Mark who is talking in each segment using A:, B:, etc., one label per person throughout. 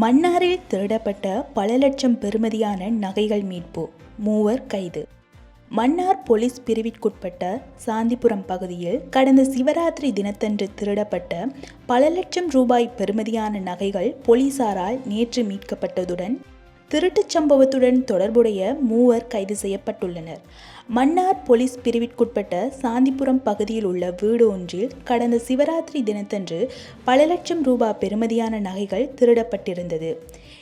A: மன்னாரில் திருடப்பட்ட பல லட்சம் பெறுமதியான நகைகள் மீட்பு. மூவர் கைது. மன்னார் போலீஸ் பிரிவிற்குட்பட்ட சாந்திபுரம் பகுதியில் கடந்த சிவராத்திரி தினத்தன்று திருடப்பட்ட பல லட்சம் ரூபாய் பெறுமதியான நகைகள் போலீசாரால் நேற்று மீட்கப்பட்டதுடன் திருட்டுச் சம்பவத்துடன் தொடர்புடைய மூவர் கைது செய்யப்பட்டுள்ளனர். மன்னார் போலீஸ் பிரிவிற்குட்பட்ட சாந்திபுரம் பகுதியில் உள்ள வீடு ஒன்றில் கடந்த சிவராத்திரி தினத்தன்று பல லட்சம் ரூபாய் பெறுமதியான நகைகள் திருடப்பட்டிருந்தது.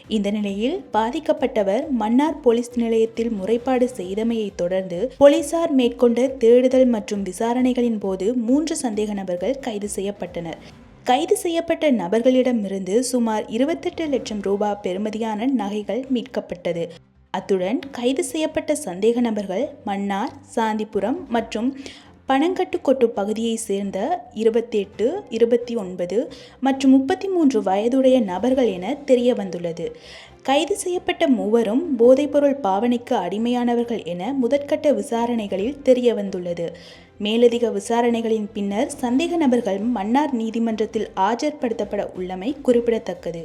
A: இந்த நிலையில் பாதிக்கப்பட்டவர் மன்னார் போலீஸ் நிலையத்தில் முறைப்பாடு செய்தமையை தொடர்ந்து போலீசார் மேற்கொண்ட தேடுதல் மற்றும் விசாரணைகளின் போது மூன்று சந்தேக நபர்கள் கைது செய்யப்பட்டனர். கைது செய்யப்பட்ட நபர்களிடமிருந்து சுமார் இருபத்தெட்டு லட்சம் ரூபாய் பெறுமதியான நகைகள் மீட்கப்பட்டது. அத்துடன் கைது செய்யப்பட்ட சந்தேக நபர்கள் மன்னார் சாந்திபுரம் மற்றும் பனங்கட்டுக்கொட்டு பகுதியைச் சேர்ந்த இருபத்தெட்டு இருபத்தி ஒன்பது மற்றும் முப்பத்தி மூன்று வயதுடைய நபர்கள் என தெரிய வந்துள்ளது கைது செய்யப்பட்ட மூவரும் போதைப்பொருள் பாவனைக்கு அடிமையானவர்கள் என முதற்கட்ட விசாரணைகளில் தெரிய வந்துள்ளது மேலதிக விசாரணைகளின் பின்னர் சந்தேக நபர்கள் மன்னார் நீதிமன்றத்தில் ஆஜர்படுத்தப்பட உள்ளமை குறிப்பிடத்தக்கது.